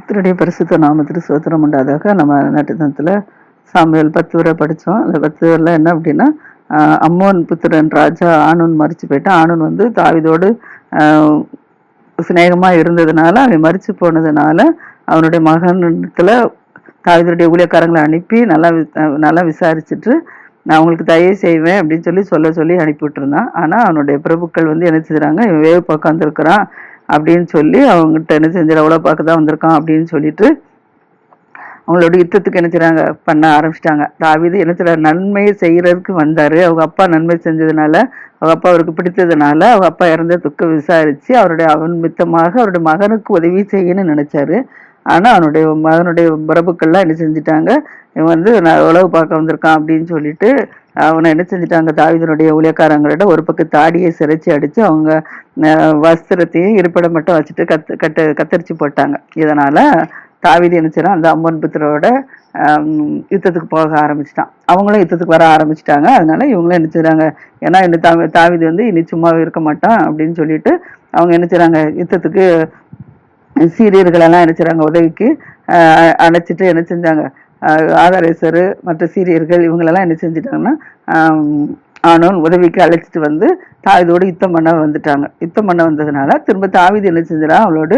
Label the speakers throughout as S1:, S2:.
S1: கத்தருடைய பரிசுத்த நாமத்திற்கு சோத்திரம் உண்டாதாக நம்ம நட்டுத்தனத்தில் சாமியல் பத்து வரை படித்தோம் அந்த பத்து வரையில் என்ன அப்படின்னா அம்மோன் புத்திரன் ராஜா ஆணுன் மறிச்சு போயிட்டான். ஆணுன் வந்து தாவிதோடு சிநேகமாக இருந்ததுனால அவன் மறித்து போனதுனால அவனுடைய மகனத்துல தாவிதருடைய ஊழியக்காரங்களை அனுப்பி நல்லா வி- நல்லா விசாரிச்சுட்டு நான் அவங்களுக்கு தயவு செய்வேன் அப்படின்னு சொல்லி சொல்ல சொல்லி அனுப்பிவிட்டுருந்தான். ஆனால் அவனுடைய பிரபுக்கள் வந்து என்ன செய்கிறாங்க இவன் வேவு பக்கம் அப்படின்னு சொல்லி அவங்ககிட்ட என்ன செஞ்சிட அவ்வளோ பார்க்க தான் வந்திருக்கான் அப்படின்னு சொல்லிட்டு அவங்களோட யுத்தத்துக்கு என்ன செய்கிறாங்க பண்ண ஆரம்பிச்சிட்டாங்க. தாவிது என்ன செய்றாரு நன்மையை செய்கிறதுக்கு வந்தார். அவங்க அப்பா நன்மை செஞ்சதுனால அவங்க அப்பா அவருக்கு பிடித்ததுனால அவங்க அப்பா இறந்த துக்க விசாரித்து அவருடைய அவன் மித்தமாக அவருடைய மகனுக்கு உதவி செய்யணும்னு நினச்சாரு. ஆனால் அவனுடைய மகனுடைய பிரபுக்கள்லாம் என்ன செஞ்சுட்டாங்க? இவன் வந்து நான் உழவு பார்க்க வந்திருக்கான் அப்படின்னு சொல்லிட்டு அவனை என்ன செஞ்சிட்டாங்க? தாவிதனுடைய ஊழியக்காரங்களோட ஒரு பக்கம் தாடியை சிறைச்சி அடித்து அவங்க வஸ்திரத்தையும் இருப்பிடம் மட்டும் வச்சுட்டு கத்து கட்ட கத்தரிச்சு போட்டாங்க. இதனால் தாவிதி என்ன அந்த அம்மன் புத்திரோட யுத்தத்துக்கு போக ஆரம்பிச்சிட்டான். அவங்களும் யுத்தத்துக்கு வர ஆரம்பிச்சிட்டாங்க. அதனால இவங்களும் என்ன செய்கிறாங்க ஏன்னா இந்த தாவி தாவிதி வந்து இனி சும்மாவே இருக்க மாட்டான் அப்படின்னு சொல்லிட்டு அவங்க என்ன செய்கிறாங்க யுத்தத்துக்கு சீரியர்களெல்லாம் என்ன செய்கிறாங்க உதவிக்கு அழைச்சிட்டு என்ன செஞ்சாங்க ஆதாரேசர் மற்ற சீரியர்கள் இவங்களெல்லாம் என்ன செஞ்சிட்டாங்கன்னா ஆம், ஆனோன் உதவிக்கு அழைச்சிட்டு வந்து தாவிதோடு யுத்தம் பண்ண வந்துட்டாங்க. யுத்தம் பண்ண வந்ததுனால திரும்ப தாவிது என்ன செஞ்சிடான் அவளோடு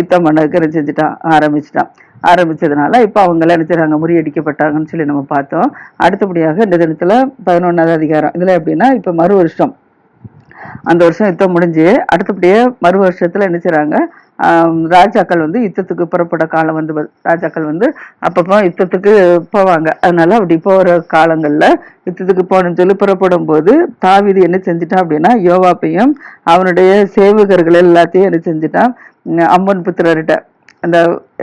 S1: யுத்தம் பண்ணதுக்கு என்ன செஞ்சிட்டான் ஆரம்பிச்சிட்டான் ஆரம்பிச்சதுனால இப்போ அவங்களாம் என்ன செய்கிறாங்க முறியடிக்கப்பட்டாங்கன்னு சொல்லி நம்ம பார்த்தோம். அடுத்தபடியாக இந்த தினத்தில் பதினொன்றாவது அதிகாரம். இதில் எப்படின்னா இப்போ மறு வருஷம் அந்த வருஷம் யுத்தம் முடிஞ்சு அடுத்தபடியே மறு வருஷத்தில் என்ன செய்கிறாங்க ராஜாக்கள் வந்து யுத்தத்துக்கு புறப்பட காலம் வந்து வ- ராஜாக்கள் வந்து அப்பப்போ யுத்தத்துக்கு போவாங்க. அதனால அப்படி போகிற காலங்களில் யுத்தத்துக்கு போகணும்னு சொல்லி புறப்படும் போது தாவீது என்ன செஞ்சுட்டான் அப்படின்னா யோவாப்பையும் அவனுடைய சேவகர்கள் எல்லாத்தையும் என்ன செஞ்சுட்டான் அம்மன் புத்திரர்கிட்ட. அந்த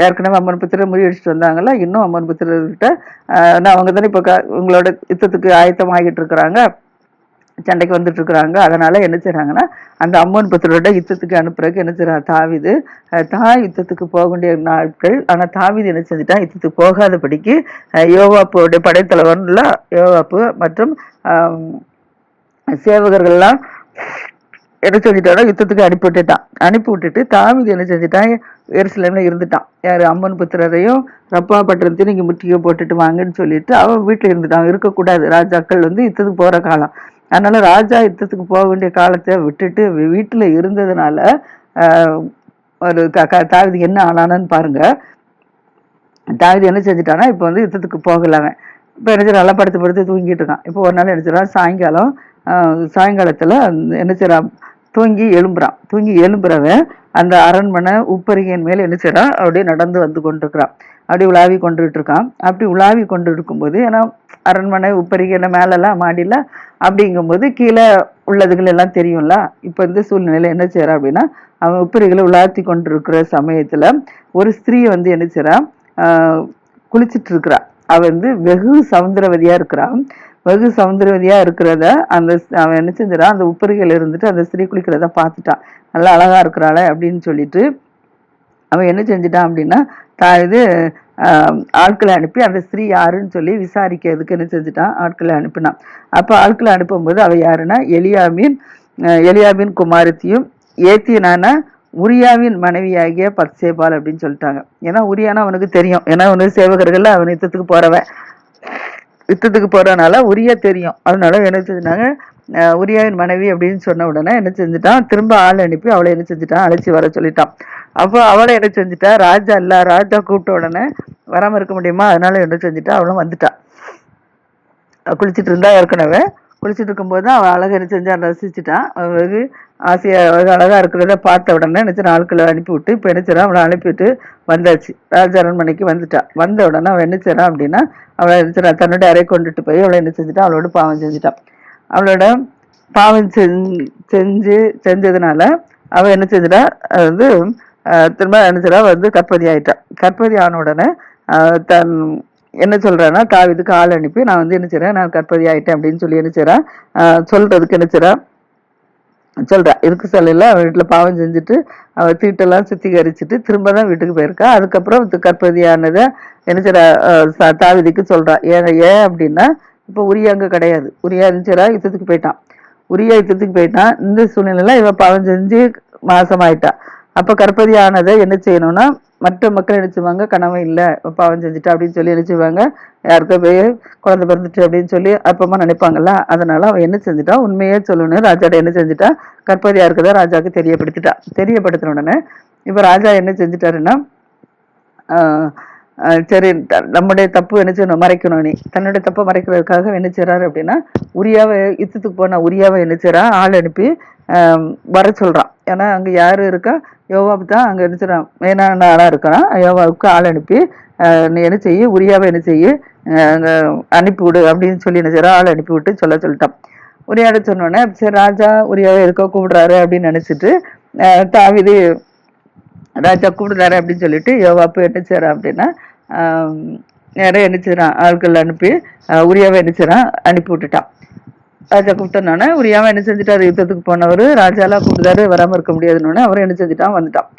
S1: ஏற்கனவே அம்மன் புத்திரர் முறியடிச்சிட்டு வந்தாங்கல்ல இன்னும் அம்மன் புத்திரர்கிட்ட நான் அவங்க தானே இப்போ உங்களோட யுத்தத்துக்கு ஆயத்தமாகிட்டு இருக்கிறாங்க. சண்டைக்கு வந்துட்டு இருக்கிறாங்க அதனால என்ன செய்றாங்கன்னா அந்த அம்மன் புத்தரோட யுத்தத்துக்கு அனுப்புறதுக்கு என்ன செய்றாங்க தாவிது தாய் யுத்தத்துக்கு போக வேண்டிய நாட்கள். ஆனா தாவிது என்ன செஞ்சுட்டான் யுத்தத்துக்கு போகாதபடிக்கு யோகாப்புடைய படைத்தலைவன்ல படைத்தலைவர்ல மற்றும் சேவகர்கள்லாம் என்ன செஞ்சுட்டானா யுத்தத்துக்கு அனுப்பி விட்டுட்டான். அனுப்பி விட்டுட்டு தாவிது என்ன செஞ்சுட்டான் எருசலேம்ல இருந்துட்டான். யார்? அம்மன் புத்திரரையும் ரப்பா பட்டணத்தையும் நீங்க முட்டியோ போட்டுட்டு வாங்கன்னு சொல்லிட்டு அவன் வீட்டுல இருந்துட்டான். இருக்கக்கூடாது. ராஜாக்கள் வந்து யுத்தத்துக்கு போற காலம். அதனால ராஜா யுத்தத்துக்கு போக வேண்டிய காலத்தை விட்டுட்டு வீட்டில் இருந்ததுனால ஒரு க- க- தாவதி என்ன ஆனானன்னு பாருங்க. தாவதி என்ன செஞ்சுட்டானா இப்போ வந்து யுத்தத்துக்கு போகல இப்போ என்ன நல்லா படுத்து படுத்து தூங்கிட்டு இருக்கான். இப்போ ஒரு நாள் என்ன செய்றான், சாயங்காலம் சாயங்காலத்தில் என்ன செய்கிறான் தூங்கி எழும்புறான். தூங்கி எழும்புறவன் அந்த அரண்மனை உப்பரிகையின் மேலே என்ன செய்கிறான் அப்படியே நடந்து வந்து கொண்டிருக்கிறான். அப்படி உலாவி கொண்டுகிட்டு இருக்கான் அப்படி உலாவி கொண்டு இருக்கும்போது ஏன்னா அரண்மனை உப்பரிகையில் மேலெல்லாம் மாடியில்? அப்படிங்கும்போது கீழே உள்ளதுகள் எல்லாம் தெரியும்ல? இப்போ இந்த சூழ்நிலையில் என்ன செய்கிறான் அப்படின்னா அவன் உப்பரிகளை உலாத்தி கொண்டிருக்கிற சமயத்தில் ஒரு ஸ்திரீயை வந்து என்ன செய்கிறான் ஆஹ் குளிச்சிட்டு இருக்கிறா வந்து வெகு சௌந்தரவதியா இருக்கிறான். வெகு சௌந்தரவதியா இருக்கிறத அந்த அவன் என்ன செஞ்சிடா அந்த உப்பரிகள் இருந்துட்டு அந்த ஸ்திரீ குளிக்கிறத பார்த்துட்டான். நல்லா அழகா இருக்கிறாளே அப்படின்னு சொல்லிட்டு அவன் என்ன செஞ்சிட்டான் அப்படின்னா தான் இது ஆட்களை அனுப்பி அந்த ஸ்திரீ யாருன்னு சொல்லி விசாரிக்கிறதுக்கு என்ன செஞ்சுட்டான்? ஆட்களை அனுப்பினான். அப்போ ஆட்களை அனுப்பும்போது அவள் யாருன்னா எலியாமின் எலியாமின் குமாரத்தியும் ஏத்தியனான உரியாவின் மனைவியாகிய பத்சேபால் அப்படின்னு சொல்லிட்டாங்க. ஏன்னா உரியானா அவனுக்கு தெரியும். ஏன்னா அவனுக்கு சேவகர்கள் அவன் யுத்தத்துக்கு போறவன். யுத்தத்துக்கு போறதுனால உரியா தெரியும். அதனால என்ன செஞ்சாங்க உரியாவின் மனைவி அப்படின்னு சொன்ன உடனே என்ன செஞ்சுட்டான்? திரும்ப ஆள் அனுப்பி அவளை என்ன செஞ்சுட்டான்? அழைச்சி வர சொல்லிட்டான். அப்போ அவளை என்ன செஞ்சுட்டா? ராஜா இல்ல ராஜா கூப்பிட்ட உடனே வராம இருக்க முடியுமா? அதனால என்ன செஞ்சுட்டா? அவளும் வந்துட்டான் குளிச்சுட்டு இருந்தா ஏற்கனவே. குளிச்சுட்டு இருக்கும்போது தான் அவள் அழகை செஞ்சான் ரசிச்சுட்டான். வெகு ஆசையாக வெகு இருக்கிறத பார்த்த உடனே நினைச்சு ஆட்களை அனுப்பி விட்டு இப்போ நினைச்சிடா அவளை அனுப்பிவிட்டு வந்தாச்சு. ராஜா அரண்மனைக்கு வந்துட்டான். வந்த உடனே அவன் என்ன செய்றான் அப்படின்னா அவளை என்ன செய்றான் தன்னுடைய அறை கொண்டுட்டு போய் அவளை என்ன செஞ்சுட்டான் அவளோட பாவம் செஞ்சுட்டான். அவளோட பாவம் செஞ்சு செஞ்சு செஞ்சதுனால அவள் என்ன செஞ்சிட்டா அது வந்து திரும்ப என்ன வந்து கற்பதி ஆயிட்டான். கற்பதி ஆன உடனே தன் என்ன சொல்கிறேன்னா தாவிதுக்கு ஆள் அனுப்பி நான் வந்து என்ன செய்கிறேன் நான் கற்பதி ஆகிட்டேன் அப்படின்னு சொல்லி என்ன செய்கிறேன் சொல்கிறதுக்கு என்ன செய்கிறேன் சொல்றா இதுக்கு சொல்லல அவன் வீட்டில் பாவம் செஞ்சுட்டு அவள் தீட்டெல்லாம் சுத்திகரிச்சுட்டு திரும்ப தான் வீட்டுக்கு போயிருக்கா. அதுக்கப்புறம் கற்பதியானதை என்ன செய்கிறா தாவிதிக்கு ச- ஏன் ஏன் அப்படின்னா இப்போ உரியா அங்கே கிடையாது. உரியா இருந்துச்சுரா யுத்தத்துக்கு போயிட்டான். உரியா யுத்தத்துக்கு போயிட்டான். இந்த சூழ்நிலையில் இவன் பாவம் செஞ்சு மாசமாயிட்டா. அப்போ கற்பதி ஆனதை என்ன செய்யணும்னா மற்ற மக்கள் நினச்சிவாங்க கனவு இல்லை பாவம் செஞ்சுட்டா அப்படின்னு சொல்லி நினச்சிவாங்க யாருக்கோ போய் குழந்தை பிறந்துட்டு அப்படின்னு சொல்லி அப்பமா நினைப்பாங்கல்ல அதனால அவன் என்ன செஞ்சுட்டா உண்மையே சொல்லணும் ராஜாட்ட என்ன செஞ்சுட்டா கற்பதியா இருக்குதா ராஜாவுக்கு தெரியப்படுத்திட்டா தெரியப்படுத்தின உடனே இப்போ ராஜா என்ன செஞ்சுட்டாருன்னா சரி த- நம்முடைய தப்பு என்ன செய்யணும் மறைக்கணும் நீ தன்னுடைய தப்பை மறைக்கிறதுக்காக என்ன செய்கிறாரு அப்படின்னா உரியாவை யுத்தத்துக்கு போன உரியாவை என்ன செய்கிறான் ஆள் அனுப்பி வர சொல்கிறான் ஏன்னா அங்கே யார் இருக்கா? யோவாப் தான் அங்கே என்ன செய்கிறான் மெயினான ஆளாக இருக்கிறான் யோவாவுக்கு ஆள் அனுப்பி நீ என்ன செய்ய? உரியாவை என்ன செய்ய? அங்கே அனுப்பிவிடு அப்படின்னு சொல்லி என்ன செய்றா ஆள் அனுப்பிவிட்டு சொல்ல சொல்லிட்டான். உரியாட சொன்னோன்னே சரி ராஜா உரியாவை இருக்க கூப்பிடுறாரு அப்படின்னு நினச்சிட்டு தாவிது ராஜா கூப்பிடுறாரு அப்படின்னு சொல்லிட்டு யோவாப்பு என்ன செய்கிறான் அப்படின்னா நேராக என்ன செய்கிறான் ஆட்கள் அனுப்பி உரியாவை என்ன செய்கிறான் அனுப்பி விட்டுட்டான். ராஜா கூப்பிட்டோன்னே உரியாவை என்ன செஞ்சுட்டாரு? யுத்தத்துக்கு போனவர் ராஜாலாம் கூப்பிட்டாரு வராம இருக்க முடியாதுன்னு அவர் என்ன செஞ்சுட்டான்? வந்துட்டான்.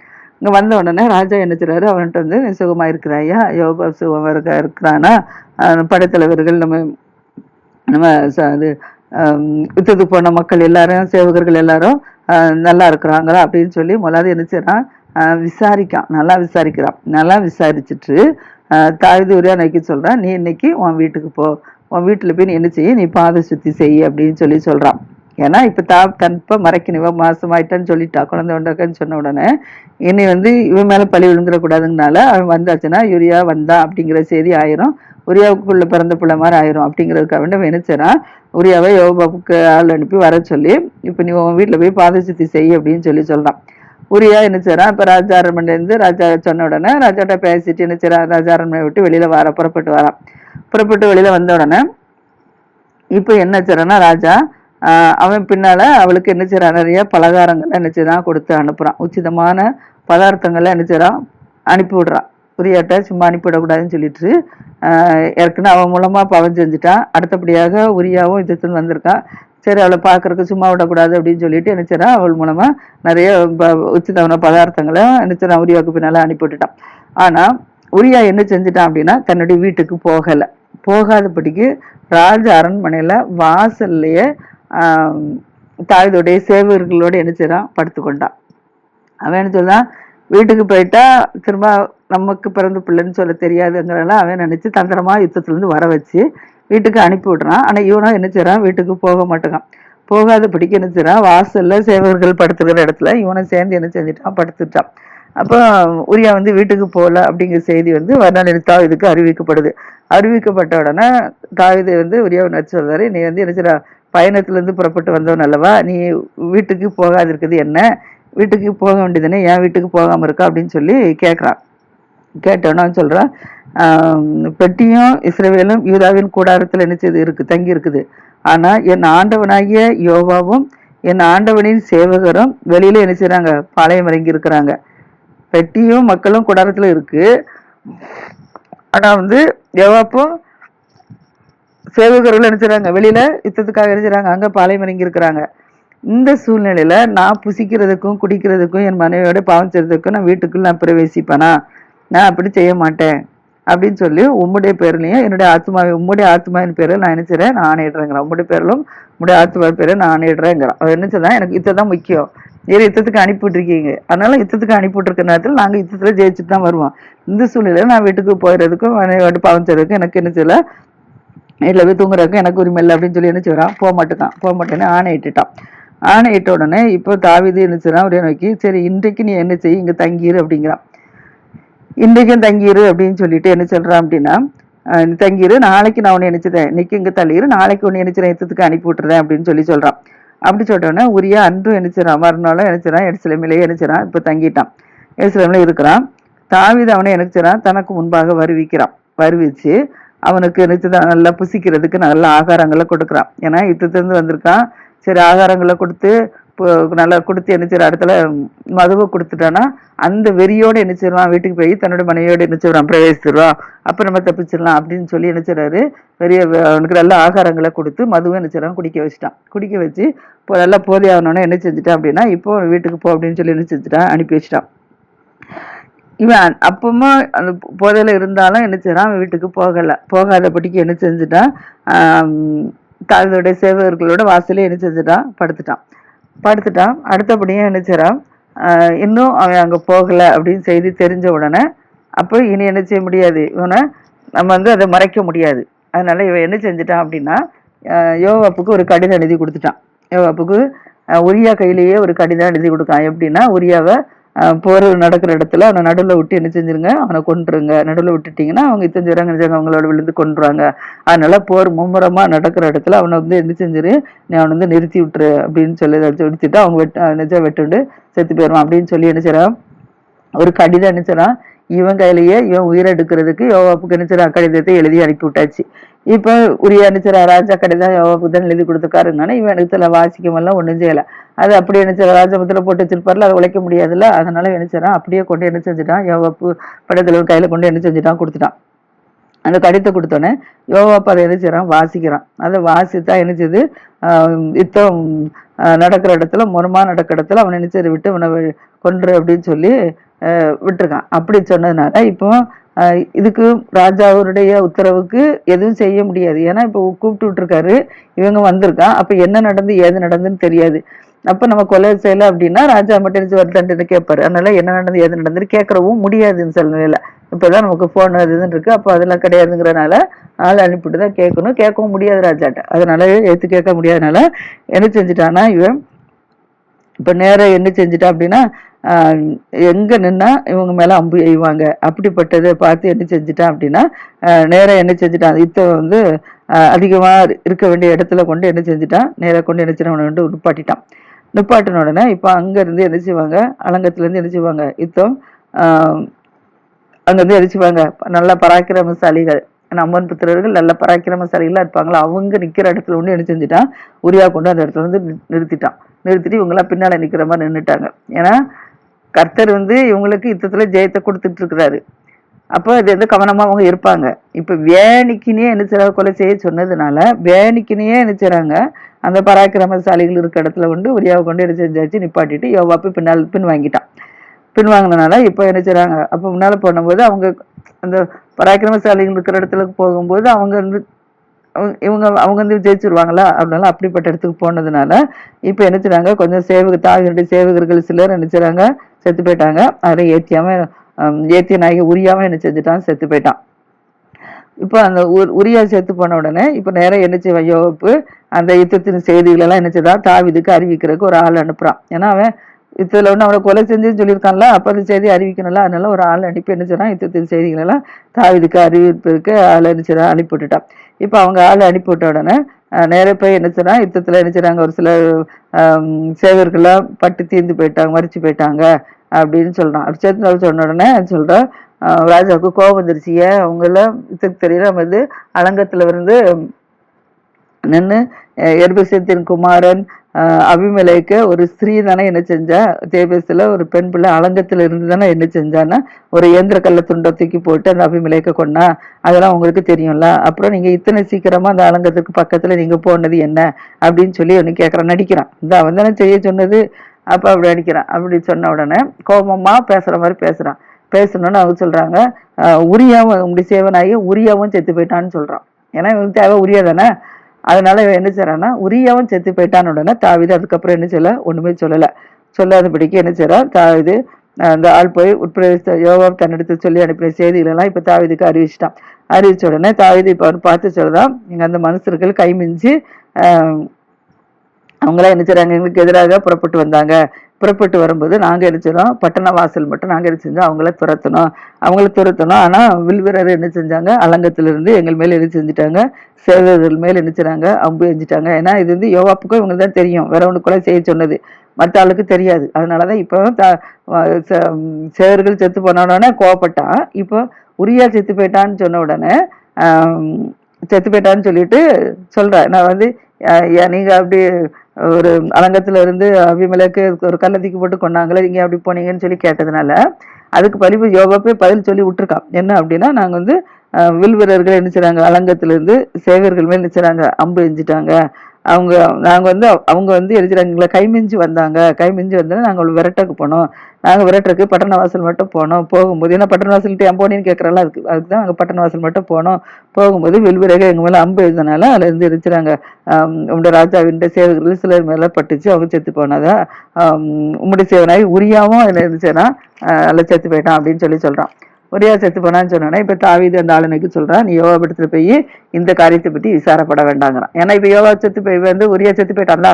S1: இங்கே வந்த உடனே ராஜா என்ன செய்றாரு அவன்கிட்ட வந்து "நீ சுகமா இருக்கிறாயா யோபா சுகமாக இருக்க இருக்கிறானா? படைத்தலைவர்கள் நம்ம நம்ம ச- இது யுத்தத்துக்கு போன மக்கள் எல்லாரும் சேவகர்கள் எல்லாரும் நல்லா இருக்கிறாங்களா? அப்படின்னு சொல்லி முதலாவது என்ன செய்கிறான் விசாரிக்கான். நல்லா விசாரிக்கிறான். நல்லா விசாரிச்சுட்டு தாய் தூரியா உரியா சொல்கிறான் நீ இன்னைக்கு உன் வீட்டுக்கு போ. உன் வீட்டில் போய் நீ என்ன செய்ய? நீ பாத சுத்தி செய் அப்படின்னு சொல்லி சொல்கிறான் ஏன்னா இப்போ தா தன்பை மறைக்கணும். மாசமாயிட்டான்னு சொல்லிட்டா குழந்தை உண்டாக்கன்னு சொன்ன உடனே என்னை வந்து இவன் மேலே பழி விழுந்துடக்கூடாதுங்கனால அவன் வந்தாச்சுன்னா யூரியா வந்தா அப்படிங்கிற செய்தி ஆயிரும். உரியாவுக்குள்ள பிறந்த பிள்ளை மாதிரி ஆயிரும். அப்படிங்கிறதுக்காக வேண்டி அவன் என்ன உரியாவை யோபாவுக்கு ஆள் அனுப்பி வர சொல்லி இப்போ நீ உன் வீட்டில் போய் பாத சுத்தி செய் அப்படின்னு சொல்லி சொல்கிறான் உரியா என்ன செய்றான் இப்போ ராஜா அரண்மனையிலேருந்து ராஜா சொன்ன உடனே ராஜாட்ட பேசிட்டு என்ன செய்றான் ராஜா அரண்மனை விட்டு வெளியில வர புறப்பட்டு வரான் புறப்பட்டு வெளியில வந்த உடனே இப்போ என்ன செய்றான்னா ராஜா ஆஹ் அவன் பின்னால அவளுக்கு என்ன செய்றான் நிறைய பலகாரங்களை என்ன செய்றான் கொடுத்து அனுப்புறான் உச்சிதமான பதார்த்தங்களை என்ன செய்றான் அனுப்பி விடுறான் உரியாட்ட சும்மா அனுப்பிவிடக்கூடாதுன்னு சொல்லிட்டு ஆஹ் ஏற்கனவே அவன் மூலமா பவன் செஞ்சுட்டான் அடுத்தபடியாக உரியாவும் இதுன்னு வந்திருக்கான் சரி அவளை பார்க்கறக்கு சும்மா விடக்கூடாது அப்படின்னு சொல்லிட்டு என்ன அவள் மூலமா நிறைய ப- பதார்த்தங்களை என்ன உரியாவுக்கு பின்னால அனுப்பி விட்டுட்டான். ஆனா உரியா என்ன செஞ்சுட்டான் அப்படின்னா தன்னுடைய வீட்டுக்கு போகல. போகாதபடிக்கு ராஜ அரண்மனையில வாசல்லையே தாயுதோடைய தாயுடைய சேவகர்களோட என்ன செய்கிறான் படுத்துக்கொண்டான். அவன் என்ன சொல்றான்? வீட்டுக்கு போயிட்டா திரும்ப நமக்கு பிறந்த பிள்ளைன்னு சொல்ல தெரியாதுங்கிறனால அவன் நினைச்சு தந்திரமா யுத்தத்துல இருந்து வர வச்சு வீட்டுக்கு அனுப்பி விடுறான். ஆனால் இவனும் என்ன செய்றான் வீட்டுக்கு போக மாட்டேங்கான். போகாத பிடிக்க என்ன செய்றான் வாசலில் சேவகர்கள் படுத்துக்கிற இடத்துல இவனை சேர்ந்து என்ன செஞ்சுட்டான்? படுத்துட்டான். அப்போ உரியா வந்து வீட்டுக்கு போகல அப்படிங்கிற செய்தி வந்து வர்ணாலின் தாவிதுக்கு அறிவிக்கப்படுது. அறிவிக்கப்பட்ட உடனே தாவிதை வந்து உரியாவை நச்சு சொல்றாரு? நீ வந்து என்ன செய்ற பயணத்துலேருந்து புறப்பட்டு வந்தவன் அல்லவா? நீ வீட்டுக்கு போகாதிருக்குது என்ன? வீட்டுக்கு போக வேண்டியதுன்னு ஏன் வீட்டுக்கு போகாமல் இருக்கா? அப்படின்னு சொல்லி கேட்குறான் கேட்டோன்னு சொல்கிறான் பெட்டியும் இஸ்ரவேலும் யூதாவின் கூடாரத்தில் நினைச்சது இருக்கு தங்கி இருக்குது. ஆனால் என் ஆண்டவனாகிய யோவாவும் என் ஆண்டவனின் சேவகரும் வெளியில என்ன செய்றாங்க? பாளையம் இறங்கி இருக்கிறாங்க. பெட்டியும் மக்களும் கூடாரத்தில் இருக்கு. ஆனால் வந்து யோவாப்பும் சேவகர்கள் என்ன வெளியில யுத்தத்துக்காக என்ன அங்கே பாளையம் இறங்கி இருக்கிறாங்க. இந்த சூழ்நிலையில நான் புசிக்கிறதுக்கும் குடிக்கிறதுக்கும் என் மனைவியோட பாவம் செய்யறதுக்கும் நான் வீட்டுக்குள்ள நான் பிரவேசிப்பேனா? நான் அப்படி செய்ய மாட்டேன். அப்படின்னு சொல்லி உம்முடைய பேர்லையும் என்னுடைய ஆத்மாவை உம்முடைய ஆத்மாவின் பேரில் நான் என்ன நான் ஆணையிடுறேங்கிறான். உம்முடைய பேரிலும் உம்முடைய ஆத்மா பேரை நான் ஆணையிடுறேங்கிறான். அவர் நினைச்சதான் எனக்கு யுத்தம் தான் முக்கியம். நீர் யுத்தத்துக்கு அனுப்பிவிட்டுருக்கீங்க அதனால யுத்தத்துக்கு அனுப்பிவிட்டுருக்க நேரத்தில் நாங்கள் யுத்தத்தில் ஜெயிச்சுட்டு தான் வருவோம். இந்த சூழ்நிலையில் நான் வீட்டுக்கு போயிடுறதுக்கும் பாவம் செய்யறதுக்கும் எனக்கு என்ன செய்யல? வீட்டில் போய் தூங்குறதுக்கு எனக்கு உரிமை இல்லை அப்படின்னு சொல்லி என்ன செய்றான்? போக மாட்டேங்கான் போக மாட்டேன்னு ஆணையிட்டுட்டான். ஆணையிட்ட உடனே இப்போ தாவிது என்ன செய்றான்? ஒரே நோக்கி சரி இன்றைக்கு நீ என்ன செய்? இங்கே தங்கிடு அப்படிங்கிறான். இன்றைக்கும் தங்கியிரு அப்படின்னு சொல்லிட்டு என்ன சொல்கிறான் அப்படின்னா தங்கிரு நாளைக்கு நான் உன்னை நினைச்சதேன் இன்னைக்கு இங்கே தள்ளிடு நாளைக்கு உன்னை நினைச்சிறேன் யுத்தத்துக்கு அனுப்பி விட்டுறேன் அப்படின்னு சொல்லி சொல்கிறான் அப்படி சொல்லிட்டோன்னே உரியா அன்றும் நினைச்சிடான் மறுநாளும் நினைச்சிடான் எருசலேமிலேயே நினைச்சிடான் இப்போ தங்கிட்டான். எருசலேமில் இருக்கிறான். தாவித அவனை நினைச்சிடான் தனக்கு முன்பாக வருவிக்கிறான். வருவிச்சு அவனுக்கு நினைச்சதான் நல்லா புசிக்கிறதுக்கு நல்ல ஆகாரங்களை கொடுக்குறான். ஏன்னா யுத்தத்துலேருந்து வந்திருக்கான். சரி ஆகாரங்களை கொடுத்து நல்லா கொடுத்து என்ன இடத்துல மதுவை கொடுத்துட்டானா அந்த வெறியோடு என்ன வீட்டுக்கு போய் தன்னோட மனைவியோடு என்ன பிரவேசித்துடுவான் அப்புறம் நம்ம தப்பிச்சிடலாம் அப்படின்னு சொல்லி என்ன பெரிய அவனுக்கு நல்ல ஆகாரங்களை கொடுத்து மதுவை என்ன குடிக்க வச்சுட்டான். குடிக்க வச்சு இப்போ நல்லா போதை ஆகணும்னா என்ன செஞ்சுட்டான் அப்படின்னா இப்போ வீட்டுக்கு போ அப்படின்னு சொல்லி என்ன செஞ்சுட்டான் அனுப்பி வச்சுட்டான். இவன் அப்பமா அந்த போதையில் இருந்தாலும் என்ன செய்றான் அவன் வீட்டுக்கு போகலை. போகாதபடிக்கு என்ன செஞ்சுட்டான் ஆம், சேவகர்களோட வாசலே என்ன செஞ்சுட்டான் படுத்துட்டான். படுத்துட்டான். அடுத்தபடியும் என்ன இன்னும் அவன் அங்கே போகலை அப்படின்னு செய்தி தெரிஞ்ச உடனே அப்போ இனி என்ன செய்ய முடியாது? இவனை நம்ம வந்து அதை மறைக்க முடியாது. அதனால் இவன் என்ன செஞ்சிட்டான் அப்படின்னா ஆஹ் யோவாப்புக்கு ஒரு கடிதம் எழுதி கொடுத்துட்டான். யோவாப்புக்கு உரியா கையிலேயே ஒரு கடிதம் எழுதி கொடுக்கான். எப்படின்னா உரியாவை போர் நடக்கிற இடத்துல அவனை நடுவில் விட்டு என்ன செஞ்சிருங்க? அவனை கொண்டுருங்க நடுவில் விட்டுட்டீங்கன்னா அவங்க இத்தனை ஜனங்க நினைச்சாங்க அவங்களோட விழுந்து கொண்டுருவாங்க அதனால போர் மும்முரமாக நடக்கிற இடத்துல அவனை வந்து என்ன செஞ்சிரு? நீ அவனை வந்து நிறுத்தி விட்டுரு அப்படின்னு சொல்லி நிறுத்திட்டு அவங்க வெட்டு நிஜம் வெட்டுண்டு செத்து போயிடுவான் அப்படின்னு சொல்லி என்ன ஒரு கடிதம் அனுப்பிச்சான் இவன் கையிலேயே இவன் உயிரெடுக்கிறதுக்கு யோவாப்புக்கு அனுப்பிச்சான் கடிதத்தை எழுதி அனுப்பி விட்டாச்சு. இப்போ உரிய அனுப்பிச்சிடா ராஜா கடிதம் யோவாப்புக்கு தான் எழுதி கொடுத்துருக்காருனால இவன் இடத்துல வாசிக்கமெல்லாம் ஒன்றும் செய்யலை. அது அப்படியே நினைச்சா ராஜபத்தில் போட்டு வச்சிருப்பார்ல அதை உழைக்க முடியாதுல்ல. அதனால என்ன செய்றான் அப்படியே கொண்டு என்ன செஞ்சுட்டான்? யோவாப்பு படத்தில் கையில் கொண்டு என்ன செஞ்சுட்டான்? கொடுத்துட்டான். அந்த கடிதத்தை கொடுத்தோன்னே யோவாப்பா அதை என்ன செய்கிறான் வாசிக்கிறான். அதை வாசித்தா என்ன செய்யுது யுத்தம் நடக்கிற இடத்துல முறமா நடக்கிற இடத்துல அவனை என்ன விட்டு அவனை கொன்று அப்படின்னு சொல்லி விட்டுருக்கான். அப்படி சொன்னதுனால இப்போ இதுக்கு ராஜாவுடைய உத்தரவுக்கு எதுவும் செய்ய முடியாது. ஏன்னா இப்போ கூப்பிட்டு விட்டுருக்காரு. இவங்க வந்திருக்கான். அப்போ என்ன நடந்து ஏது நடந்துன்னு தெரியாது. அப்ப நம்ம கொலை செய்யல அப்படின்னா ராஜா மட்டும் என்ன செய்வாரு, கேட்பாரு. அதனால என்ன நடந்தது எது நடந்தது கேட்கறவும் முடியாதுன்னு சில நிலையில இப்பதான் நமக்கு போன் அது இதுன்னு இருக்கு. அப்போ அதெல்லாம் கிடையாதுங்கிறனால ஆள் அனுப்பிட்டு தான் கேட்கணும். கேட்கவும் முடியாது ராஜாட்ட. அதனால எடுத்து கேட்க முடியாதனால என்ன செஞ்சுட்டான்னா இவன் இப்ப நேராக என்ன செஞ்சுட்டா அப்படின்னா ஆஹ் எங்க நின்னா இவங்க மேல அம்பு எய்வாங்க. அப்படிப்பட்டதை பார்த்து என்ன செஞ்சுட்டான் அப்படின்னா நேராக என்ன செஞ்சுட்டான் இத்த வந்து அதிகமாக அதிகமா இருக்க வேண்டிய இடத்துல கொண்டு என்ன செஞ்சுட்டான் நேராக கொண்டு என்ன செய்யறான்? கொண்டு வந்து நிப்பாட்டிட்டான் நிப்பாட்டின உடனே இப்போ அங்கேருந்து என்ன செய்வாங்க? அலங்கத்துலேருந்து என்ன செய்வாங்க? யுத்தம் அங்கேருந்து என்ன செய்வாங்க? நல்ல பராக்கிரமசாலிகள் அம்மன் புத்திரர்கள் நல்ல பராக்கிரமசாலிகளாக இருப்பாங்களா? அவங்க நிற்கிற இடத்துல ஒன்று என்ன செஞ்சுட்டான் உரியா கொண்டு அந்த இடத்துல வந்து நி- நிறுத்திட்டான் நிறுத்திட்டு இவங்களாம் பின்னால் நிற்கிற மாதிரி நின்றுட்டாங்க ஏன்னா கர்த்தர் வந்து இவங்களுக்கு யுத்தத்தில் ஜெயத்தை கொடுத்துட்டு இருக்கிறாரு. அப்போ இது வந்து கவனமாக அவங்க இருப்பாங்க. இப்போ வேணிக்கினே என்ன செய்கிறாங்க கொலை செய்ய சொன்னதுனால வேணிக்கினே என்ன செய்கிறாங்க அந்த பராக்கிரமசாலிகள் இருக்க இடத்துல கொண்டு உரியாவை கொண்டு என்ன செஞ்சாச்சு? நிப்பாட்டிட்டு யோவாப்பை பின்னால் பின் வாங்கிட்டான் பின் வாங்கினனால இப்போ என்ன செய்கிறாங்க அப்போ முன்னால் போனபோது அவங்க அந்த பராக்கிரமசாலிகள் இருக்கிற இடத்துல போகும்போது அவங்க வந்து அவங்க- இவங்க அவங்க வந்து ஜெயிச்சிருவாங்களா? அதனால அப்படிப்பட்ட இடத்துக்கு போனதுனால இப்போ என்ன செய்கிறாங்க கொஞ்சம் சேவக தாவினுடைய சேவகர்கள் சிலர் என்ன செய்கிறாங்க செத்து போயிட்டாங்க. அதை ஏற்றியாமல் ஏத்திய நாயகி உரியாவும் என்ன செஞ்சுட்டான் செத்து போயிட்டான். இப்போ அந்த உரியா செத்து போன உடனே இப்போ நேராக என்ன செய்வான்? யோகப்பு அந்த யுத்தத்தின் செய்திகளெல்லாம் என்ன செய்தான் தாவிதுக்கு அறிவிக்கிறதுக்கு ஒரு ஆள் அனுப்புறான். ஏன்னா அவன் யுத்தத்தில் ஒன்று அவனை கொலை செஞ்சுன்னு சொல்லியிருக்கான்ல அப்போ அந்த செய்தி அறிவிக்கணும்ல அதனால ஒரு ஆள் அனுப்பி என்ன செய்றான்? யுத்தத்தின் செய்திகளெல்லாம் தாவிதுக்கு அறிவிப்பிற்கு ஆள் என்ன செய்றான் அனுப்பி விட்டுட்டான் இப்போ அவங்க ஆள் அனுப்பி விட்ட உடனே நேர போய் என்ன செய்றான் யுத்தத்தில் என்ன செய்றாங்க? ஒரு சில சேவர்கள்லாம் பட்டு தீர்ந்து போயிட்டாங்க மறிச்சு போயிட்டாங்க. அப்படின்னு சொல்கிறான் அப்படி சேர்த்து சொன்ன உடனே சொல்கிறான் ராஜாவுக்கு கோபம் வந்துருச்சு. ஏன்? அவங்கள இதுக்கு தெரியல நம்ம வந்து அலங்கத்தில் இருந்து நின்று எர்பசத்தின் குமாரன் அபிமலைக்க ஒரு ஸ்திரீ தானே என்ன செஞ்சா தேபேசில் ஒரு பெண் பிள்ளை அலங்கத்தில் இருந்து தானே என்ன செஞ்சான்னா ஒரு இயந்திர கல்ல துண்டை தூக்கி போட்டு அந்த அபிமலைக்க கொண்டா அதெல்லாம் உங்களுக்கு தெரியும்ல. அப்புறம் நீங்கள் இத்தனை சீக்கிரமாக அந்த அலங்கத்துக்கு பக்கத்தில் நீங்கள் போனது என்ன? அப்படின்னு சொல்லி ஒன்று கேட்குறான் நடிக்கிறான். இந்த அவன் தானே செய்ய சொன்னது. அப்போ அப்படி அடிக்கிறான். அப்படி சொன்ன உடனே கோபமாக பேசுகிற மாதிரி பேசுகிறான் பேசணும்னு அவங்க சொல்கிறாங்க உரியாவும் இப்படி சேவனாகி உரியாவும் செத்து போயிட்டான்னு சொல்கிறான் ஏன்னா இவனுக்கு தேவை உரியா தானே? அதனால இவன் என்ன செய்கிறான்னா உரியாவும் செத்து போயிட்டான்னு உடனே தாவிது அதுக்கப்புறம் என்ன செய்யல ஒன்றுமே சொல்லலை. சொல்லாதபடிக்கு என்ன செய்கிறான் தாவிது அந்த ஆள் போய் உட்பிரவேச யோகா தன்னிடத்து சொல்லி அனுப்பின செய்திகளெல்லாம் இப்போ தாவிதுக்கு அறிவிச்சிட்டான். அறிவிச்ச உடனே தாவிது இப்போ பார்த்து சொல்றான் இங்கே அந்த மனுஷர்கள் கைமிஞ்சி அவங்களாம் என்ன செய்கிறாங்க எங்களுக்கு எதிராக புறப்பட்டு வந்தாங்க. புறப்பட்டு வரும்போது நாங்கள் என்ன செய்கிறோம் பட்டண வாசல் மட்டும் நாங்கள் என்ன செஞ்சோம்? அவங்கள துரத்தணும் அவங்கள துரத்தணும் வில் வில்வீரர் என்ன செஞ்சாங்க? அலங்கத்திலிருந்து எங்கள் மேலே என்ன செஞ்சுட்டாங்க? சேவர்கள் மேலே என்ன செய்கிறாங்க அம்பு எஞ்சிட்டாங்க ஏன்னா இது வந்து யோவாப்புக்கும் இவங்களுக்கு தான் தெரியும். வேற ஒன்றுக்குள்ள செய்ய சொன்னது. மற்ற ஆளுக்கு தெரியாது. அதனால தான் இப்போ த- ச- சேவர்கள் செத்து போனோடனே கோவப்பட்டான் இப்போ உரியா செத்து போயிட்டான்னு சொன்ன உடனே செத்து போயிட்டான்னு சொல்லிட்டு சொல்கிறேன் நான் வந்து நீங்கள் ஏன் அப்படி ஒரு அலங்கத்துல இருந்து அபிமலைக்கு ஒரு கல்லை தூக்கி போட்டு கொண்டாங்களே நீங்க அப்படி போனீங்கன்னு சொல்லி கேட்டதுனால அதுக்கு பதிவு யோகா பதில் சொல்லி விட்டுருக்கான். என்ன அப்படின்னா நாங்க வந்து வில் வீரர்கள் என்ன செய்றாங்க? அலங்கத்துல இருந்து சேகர்கள் மேல் என்ன செய்றாங்க? அம்பு எஞ்சிட்டாங்க அவங்க நாங்கள் வந்து அவங்க வந்து எழுதுறாங்க எங்களை கைமிஞ்சி வந்தாங்க. கைமிஞ்சி வந்தோன்னா நாங்கள் விரட்டக்கு போனோம். நாங்கள் விரட்டுறக்கு பட்டண வாசல் மட்டும் போனோம். போகும்போது ஏன்னா பட்டண வாசல்கிட்ட ஏன் போனேன்னு அதுக்கு அதுக்கு தான் நாங்கள் பட்டண வாசல் மட்டும் போனோம். போகும்போது வில்விறகு எங்கள் மேலே அம்பு எழுதினால அதில் இருந்து உங்களோட உங்களுடைய ராஜாவின் சேவகர்கள் சிலர் மேலே பட்டுச்சு அவங்க செத்து போனதா. உம்முடைய சேவனாய் உரியாவும் அதில் இருந்துச்சுன்னா அதில் செத்து போயிட்டான் அப்படின்னு சொல்லி சொல்கிறான் ஒரே செத்து போனான்னு சொன்னோன்னா இப்போ தாவீது அந்த ஆளுநருக்கு சொல்கிறான் நீ யோகா படத்தில் போய் இந்த காரியத்தை பற்றி விசாரப்பட வேண்டாங்கிறான். ஏன்னா இப்போ யோகா செத்து போய் வந்து உரியா செத்து போயிட்டான்ல.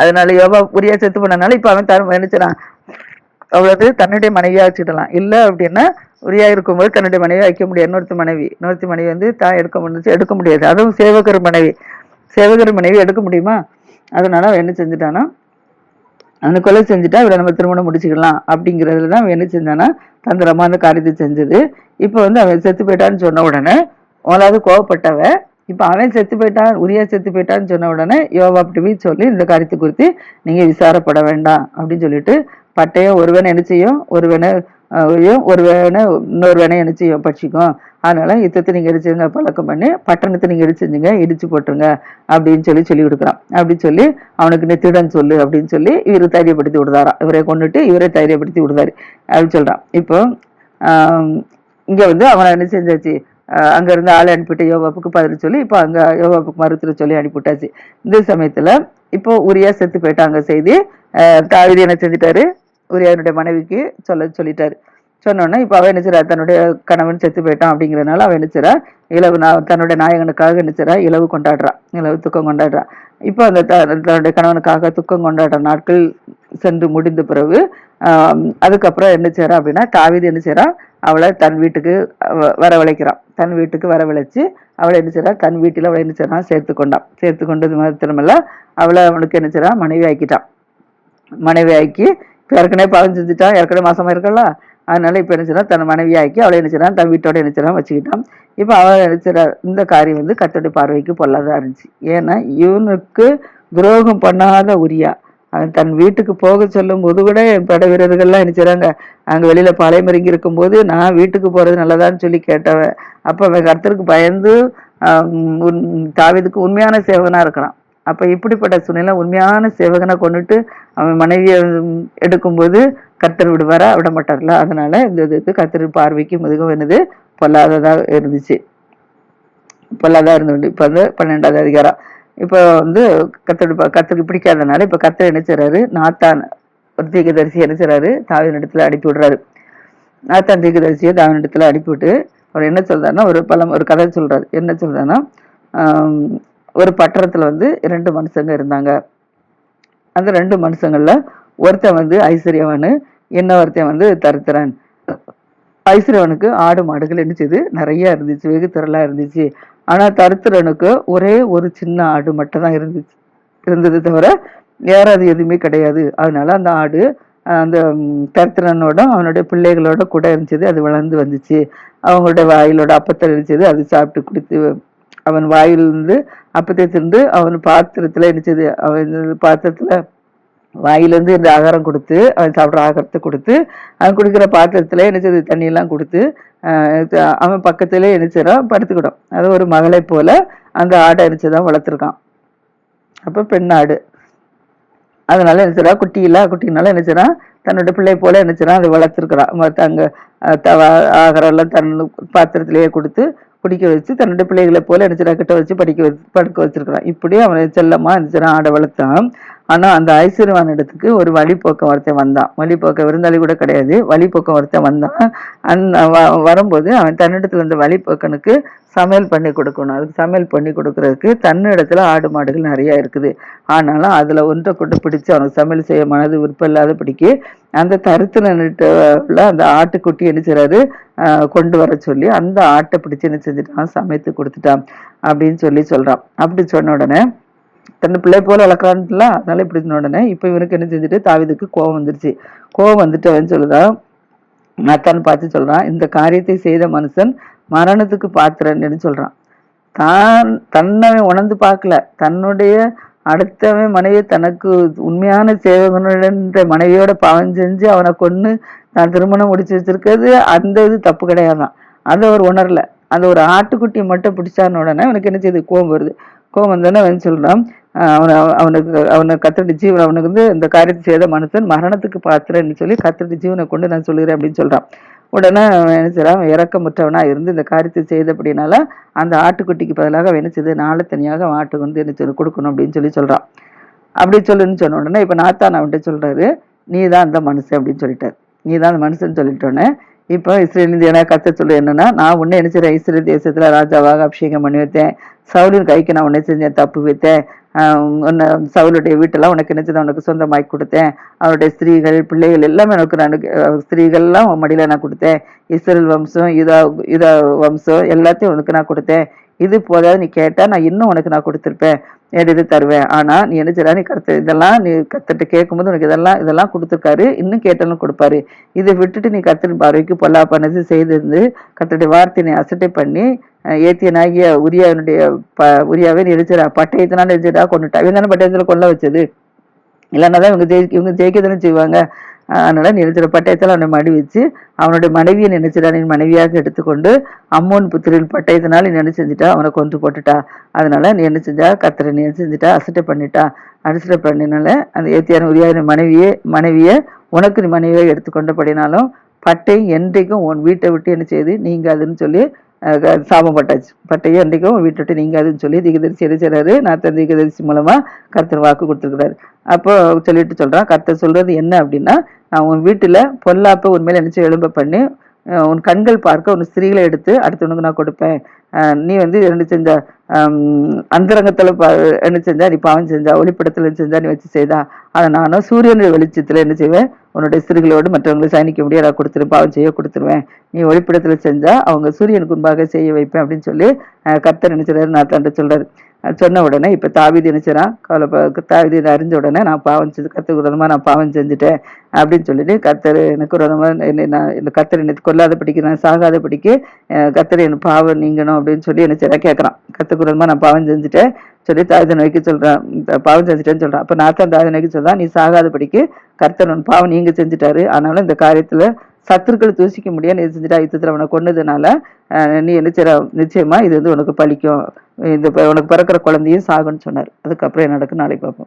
S1: அதனால யோகா உரியா செத்து போனனால இப்போ அவன் தன் நினைச்சிடான் அவ்வளவு தன்னுடைய மனைவியாக வச்சுக்கலாம் இல்லை அப்படின்னா உரியா இருக்கும்போது தன்னுடைய மனைவியாக வைக்க முடியாது. இன்னொருத்த மனைவி இன்னொருத்த மனைவி வந்து தான் எடுக்க முடிஞ்சு எடுக்க முடியாது. அதுவும் சேவகர் மனைவி. சேவகர் மனைவி எடுக்க முடியுமா? அதனால அவன் என்ன செஞ்சுட்டானா அந்த கொலை செஞ்சுட்டா இவரை நம்ம திருமணம் முடிச்சுக்கலாம் அப்படிங்கிறதுல தான் அவன் என்ன செஞ்சானா தந்திரமா அந்த காரியத்தை செஞ்சது. இப்போ வந்து அவன் செத்து போயிட்டான்னு சொன்ன உடனே முதலாவது கோவப்பட்டவன் இப்போ அவன் செத்து போயிட்டான் உரியா செத்து போயிட்டான்னு சொன்ன உடனே யோவா அப்படி சொல்லி இந்த காரியத்தை குறித்து நீங்க விசாரப்பட வேண்டாம் அப்படின்னு சொல்லிட்டு பட்டையும் ஒருவனை என்ன செய்யும்? ஒருவனை ஒருவனை இன்னொருவனை என்ன செய்யும்? பட்சிக்கும். அதனால யுத்தத்தை நீங்கள் இடிச்சுங்க பழக்கம் பண்ணி பட்டணத்தை நீங்கள் இடிச்சுங்க இடிச்சு போட்டுருங்க அப்படின்னு சொல்லி சொல்லி கொடுக்குறான் அப்படின்னு சொல்லி அவனுக்கு நெத்திடன் சொல்லு அப்படின்னு சொல்லி இவரை தைரியப்படுத்தி விடுதாராம் இவரை கொண்டுட்டு இவரை தைரியப்படுத்தி விடுதாரு. அப்படின்னு சொல்கிறான் இப்போ இங்கே வந்து அவனை என்ன செஞ்சாச்சு? அங்கேருந்து ஆளை அனுப்பிட்டு யோகாப்புக்கு பதில் சொல்லி இப்போ அங்கே யோகாப்புக்கு மருத்துவ சொல்லி அனுப்பிவிட்டாச்சு. இந்த சமயத்தில் இப்போ உரியா செத்து போயிட்டாங்க செய்தி. ஆஹ் என்ன செஞ்சுட்டாரு? உரியாவினுடைய மனைவிக்கு சொல்ல சொல்லிட்டாரு. சொன்னோன்னே இப்போ அவன் என்ன தன்னுடைய கணவன் செத்து போயிட்டான் அப்படிங்கிறனால அவன் என்ன இளவு இலவு தன்னுடைய நாயகனுக்காக என்ன இளவு இலவு கொண்டாடுறான் இலவு துக்கம் கொண்டாடுறான் இப்போ அந்த த- தன்னுடைய கணவனுக்காக துக்கம் கொண்டாடுற நாட்கள் சென்று முடிந்த பிறகு அதுக்கப்புறம் என்ன செய்றா அப்படின்னா தாவிது என்ன செய்றா? அவளை தன் வீட்டுக்கு வ- வரவழைக்கிறான். தன் வீட்டுக்கு வரவழைச்சு அவளை என்ன செய்கிறா தன் வீட்டில் அவளை என்ன செய்றான்? சேர்த்து கொண்டான். சேர்த்து கொண்டது மாத்திரமல்ல அவளை அவனுக்கு என்ன செய்றா? மனைவி ஆக்கிட்டான். மனைவி ஆக்கி இப்போ ஏற்கனவே பாவம் செஞ்சுட்டான் ஏற்கனவே மாசமா இருக்கல அதனால இப்போ என்ன செய்றான்? தன் மனைவி ஆக்கி அவளை என்ன செய்றான்? தன் வீட்டோட என்ன வச்சுக்கிட்டான். இப்போ அவள் என்ன இந்த காரியம் வந்து கத்தோடைய பார்வைக்கு பொல்லாதான் இருந்துச்சு. ஏன்னா இவனுக்கு துரோகம் பண்ணாத உரியா. அவன் தன் வீட்டுக்கு போக சொல்லும் போது கூட என் படை வீரர்கள்லாம் என்ன அங்கே வெளியில் வெளியில இருக்கும்போது நான் வீட்டுக்கு போகிறது நல்லதான்னு சொல்லி கேட்டவன். அப்போ அவன் கர்த்தருக்கு பயந்து ஆஹ் உண்மையான சேவனாக இருக்கிறான். அப்போ இப்படிப்பட்ட சூழ்நிலை உண்மையான சேவகனை கொண்டுட்டு அவன் மனைவியை எடுக்கும்போது கர்த்தர் விடுவாரா? விட மாட்டார்ல அதனால இந்த இது கர்த்தர் பார்வைக்கு முதுக வேணுது பொல்லாததாக இருந்துச்சு. பொல்லாதா இருந்துட்டு இப்போ வந்து பன்னெண்டாவது அதிகாரம். இப்போ வந்து கத்தோட கத்துக்கு பிடிக்காதனால இப்போ கத்தர் என்ன செய்றாரு? நாத்தான் ஒரு தீர்க்கதரிசி என்ன செய்றாரு? தாவின் இடத்துல அனுப்பி விடுறாரு. நாத்தான் தீர்க்கதரிசியை தாவின் இடத்துல அனுப்பிவிட்டு அவர் என்ன சொல்றாருன்னா ஒரு பழம் ஒரு கதை சொல்றாரு. என்ன சொல்றாருன்னா ஒரு பட்டணத்தில் வந்து ரெண்டு மனுஷங்க இருந்தாங்க. அந்த ரெண்டு மனுஷங்களில் ஒருத்தன் வந்து ஐஸ்வர்யவனு இன்னொருத்தன் வந்து தருத்திரன். ஐஸ்வர்யவனுக்கு ஆடு மாடுகள் என்னச்சது நிறைய இருந்துச்சு வெகு திரளாக இருந்துச்சு. ஆனால் தருத்திரனுக்கு ஒரே ஒரு சின்ன ஆடு மட்டும் தான் இருந்துச்சு இருந்தது தவிர வேற அது எதுவுமே கிடையாது. அதனால அந்த ஆடு அந்த தருத்திரனோட அவனுடைய பிள்ளைகளோட கூட இருந்துச்சு அது வளர்ந்து வந்துச்சு. அவங்களுடைய வாயிலோட அப்பத்தில் இருந்துச்சு அது சாப்பிட்டு குடித்து அவன் வாயிலிருந்து அப்பத்தை தின்று அவன் பாத்திரத்தில் என்னச்சது அவன் பாத்திரத்தில் வாயிலிருந்து இந்த ஆகாரம் கொடுத்து அவன் சாப்பிட்ற ஆகாரத்தை கொடுத்து அவன் குடிக்கிற பாத்திரத்தில் என்னச்சது தண்ணியெல்லாம் கொடுத்து அவன் பக்கத்தில் என்னச்சிடான் படுத்துக்கிடும். அது ஒரு மகளை போல அந்த ஆடை என்னச்சதான் வளர்த்துருக்கான். அப்ப பெண்ணாடு அதனால என்ன குட்டி இல்லை குட்டினால என்ன தன்னோட பிள்ளை போல என்ன அதை வளர்த்துருக்குறான். அங்கே தவ ஆகாரம் எல்லாம் தன் பாத்திரத்திலேயே கொடுத்து பிடிக்க வச்சு தன்னுடைய பிள்ளைகளை போல என்ன கிட்ட வச்சு படிக்க வச்சு படுக்க வச்சிருக்கிறான். இப்படி அவனை செல்லமா இருந்துச்சு ஆடை வளர்த்தான். ஆனால் அந்த ஐசிறுவான் இடத்துக்கு ஒரு வழிபோக்கம் ஒருத்தன் வந்தான். வழிபோக்க விருந்தாளி கூட கிடையாது. வழிபோக்கம் ஒருத்தன் வந்தான். அந் வ- வரும்போது அவன் தன்னிடத்துல இருந்த வழிபோக்கனுக்கு சமையல் பண்ணி கொடுக்கணும். அதுக்கு சமையல் பண்ணி கொடுக்கறதுக்கு தன்னிடத்துல ஆடு மாடுகள் நிறையா இருக்குது. ஆனாலும் அதில் ஒன்றை கொண்டு பிடிச்சி அவனுக்கு சமையல் செய்ய மனது விருப்பம் இல்லாத பிடிக்கி அந்த தருத்தின அந்த ஆட்டுக்குட்டி என்ன செய்கிறாரு கொண்டு வர சொல்லி அந்த ஆட்டை பிடிச்சி என்ன செஞ்சுட்டான்? சமைத்து கொடுத்துட்டான் அப்படின்னு சொல்லி சொல்கிறான் அப்படி சொன்ன உடனே தன்னை பிள்ளை போல வளர்க்குறான்ல அதனால இப்படி உடனே இப்போ இவனுக்கு என்ன செஞ்சுட்டு தாவிதுக்கு கோவம் வந்துருச்சு. கோவம் வந்துட்டு அவன் சொல்லுதான் நாத்தான் பார்த்து சொல்றான் இந்த காரியத்தை செய்த மனுஷன் மரணத்துக்கு பாத்திரன்னு சொல்றான். தான் தன்னை உணர்ந்து பார்க்கல. தன்னுடைய அடுத்தவன் மனைவி தனக்கு உண்மையான சேவகனுடைய மனைவியோட பாவம் செஞ்சு அவனை கொண்டு தான் திருமணம் முடிச்சு வச்சிருக்கிறது அந்த இது தப்பு கிடையாதான். அதை அவர் உணரல. அந்த ஒரு ஆட்டுக்குட்டியை மட்டும் பிடிச்சான உடனே அவனுக்கு என்ன செய்யுது கோவம் வருது. கோவம் வந்தோடனே அவன் சொல்றான் அவனை அவனுக்கு அவனை கத்தடி ஜீவன் அவனுக்கு வந்து இந்த காரியத்தை செய்த மனுஷன் மரணத்துக்கு பாத்திரன்னு சொல்லி கத்தடி ஜீவனை கொண்டு நான் சொல்லுகிறேன் அப்படின்னு சொல்கிறான் உடனே அவன் என்ன செய்றான்? அவன் இறக்கமுற்றவனா இருந்து இந்த காரியத்தை செய்தபடினால அந்த ஆட்டுக்குட்டிக்கு பதிலாக அவன் என்ன செய்து நாளை தனியாக அவன் ஆட்டுக்கு வந்து என்ன சொல்லி கொடுக்கணும் அப்படின்னு சொல்லி சொல்கிறான் அப்படி சொல்லுன்னு சொன்ன உடனே இப்போ நாத்தான் அவன்கிட்ட சொல்கிறாரு நீ தான் அந்த மனுஷன் அப்படின்னு சொல்லிட்டார். நீ தான் அந்த மனுஷன் சொல்லிட்டோன்னே இப்போ இஸ்ரேல் இந்தியனா கத்த சொல்லு என்னன்னா நான் உன்னை என்ன இஸ்ரேல் தேசத்துல ராஜாவாக அபிஷேகம் பண்ணி வைத்தேன். சவுலின் கைக்கு நான் உன்னை செஞ்சேன்? தப்பு வைத்தேன். உன்னை சவுலுடைய வீட்டெல்லாம் உனக்கு என்ன உனக்கு சொந்தமாக்கி கொடுத்தேன். அவருடைய ஸ்திரீகள் பிள்ளைகள் எல்லாமே உனக்கு நான் ஸ்திரீகள்லாம் உன் மடியில நான் கொடுத்தேன். இஸ்ரேல் வம்சம் இதா இதா வம்சம் எல்லாத்தையும் உனக்கு நான் கொடுத்தேன். இது போதாது நீ கேட்டா நான் இன்னும் உனக்கு நான் கொடுத்துருப்பேன். எடுத்து தருவேன். ஆனால் நீ என்ன செய்றா? நீ கருத்து இதெல்லாம் நீ கத்துட்டு கேட்கும்போது உனக்கு இதெல்லாம் இதெல்லாம் கொடுத்துருக்காரு. இன்னும் கேட்டாலும் கொடுப்பாரு. இதை விட்டுட்டு நீ கத்தின் பார்வைக்கு பொல்லா பண்ணது செய்திருந்து கத்தடி வார்த்தையை நீ அசட்டை பண்ணி ஏத்தியனாகிய உரியாவினுடைய ப உரியாவே நீ எழுச்சிடா பட்டயத்தினால எழுச்சிடா கொண்டுட்டா இவன் தானே பட்டயத்தில் கொல்ல வச்சது. இல்லைன்னா தான் இவங்க ஜெயி இவங்க ஜெயிக்க தானே செய்வாங்க. அதனால் நினைச்சிட பட்டயத்தில் அவனை மடி வச்சு அவனுடைய மனைவியை நினைச்சிடா என் மனைவியாக எடுத்துக்கொண்டு அம்மோன் புத்திரில் பட்டயத்தினால் நீ என்ன செஞ்சுட்டா? அவனை கொன்று போட்டுட்டா. அதனால் நீ என்ன செஞ்சா? கத்திர நீ என்ன செஞ்சுட்டா? அசட்டை பண்ணிட்டா. அரிசட்டை பண்ணினால அந்த ஏத்தியான உரியான மனைவியே மனைவியை உனக்கு நீ மனைவியை எடுத்துக்கொண்டபடினாலும் பட்டை என்றைக்கும் உன் வீட்டை விட்டு என்ன செய்யுது நீங்கள் அதுன்னு சொல்லி சாபம் பட்டாச்சு பட்டையே என்றைக்கும் வீட்டை விட்டு நீங்க அதுன்னு சொல்லி திகதரிசி எரிச்சிடறாரு நாத்தன் திகதரிசி மூலமாக கர்த்தர் வாக்கு கொடுத்துருக்குறாரு. அப்போ சொல்லிட்டு சொல்கிறான் கர்த்தர் சொல்கிறது என்ன அப்படின்னா நான் உன் வீட்டில் பொல்லாப்ப உண்மையில நினச்சி எழும்ப பண்ணி உன் கண்கள் பார்க்க உன் ஸ்திரீகளை எடுத்து அடுத்தவனுக்கு நான் கொடுப்பேன். நீ வந்து என்ன செஞ்ச அந்தரங்கத்தில் பா- என்ன செஞ்சா நீ பாவம் செஞ்சா ஒளிப்படத்தில் செஞ்சா நீ வச்சு செய்தா. அதை நானும் சூரியனுடைய வெளிச்சத்தில் என்ன செய்வேன்? உன்னுடைய சிறுகளோடு மற்றவங்களை சயனிக்க முடியாது. கொடுத்துரு பாவம் செய்ய கொடுத்துருவேன். நீ ஒளிப்படத்தில் செஞ்சா அவங்க சூரியனுக்கு முன்பாக செய்ய வைப்பேன் அப்படின்னு சொல்லி கத்தர் கர்த்தர் நினைச்சாரு நான் தண்டை சொல்றாரு. சொன்ன உடனே இப்போ தாவிதி நினைச்சான் கவலை தாவிதி இதை அறிஞ்ச உடனே நான் பாவம் செஞ்சு கத்துக்கு விரோதமா நான் பாவம் செஞ்சுட்டேன் அப்படின்னு சொல்லிட்டு கர்த்தர் எனக்கு விரோதமா என்னை நான் இந்த கர்த்தர் என்னை கொல்லாதபடிக்கு நான் சாகாத படிக்க கத்தர் என் பாவம் நீங்கணும் அப்படின்னு சொல்லி என்ன செய்ய கேட்கறான் கத்துக்கு நான் பாவம் செஞ்சுட்டேன். சொல்லி தாயுதன் வைக்க சொல்கிறேன் பாவம் செஞ்சுட்டேன்னு சொல்றான் அப்ப நாத்தான் தாயுதன் வைக்க சொல்றான் நீ சாகாதபடிக்கு கர்த்தர் உன் பாவம் நீங்க செஞ்சுட்டாரு. ஆனாலும் இந்த காரியத்துல சத்துருக்களை தூசிக்க முடியாது நீ செஞ்சுட்டா யுத்தத்தில் அவனை கொண்டதுனால நீ என்ன செய்ற? நிச்சயமா இது வந்து உனக்கு பழிக்கும். இந்த உனக்கு பிறக்கிற குழந்தையும் சாகுன்னு சொன்னார். அதுக்கப்புறம் என்ன நடக்கு நாளைக்கு பார்ப்போம்.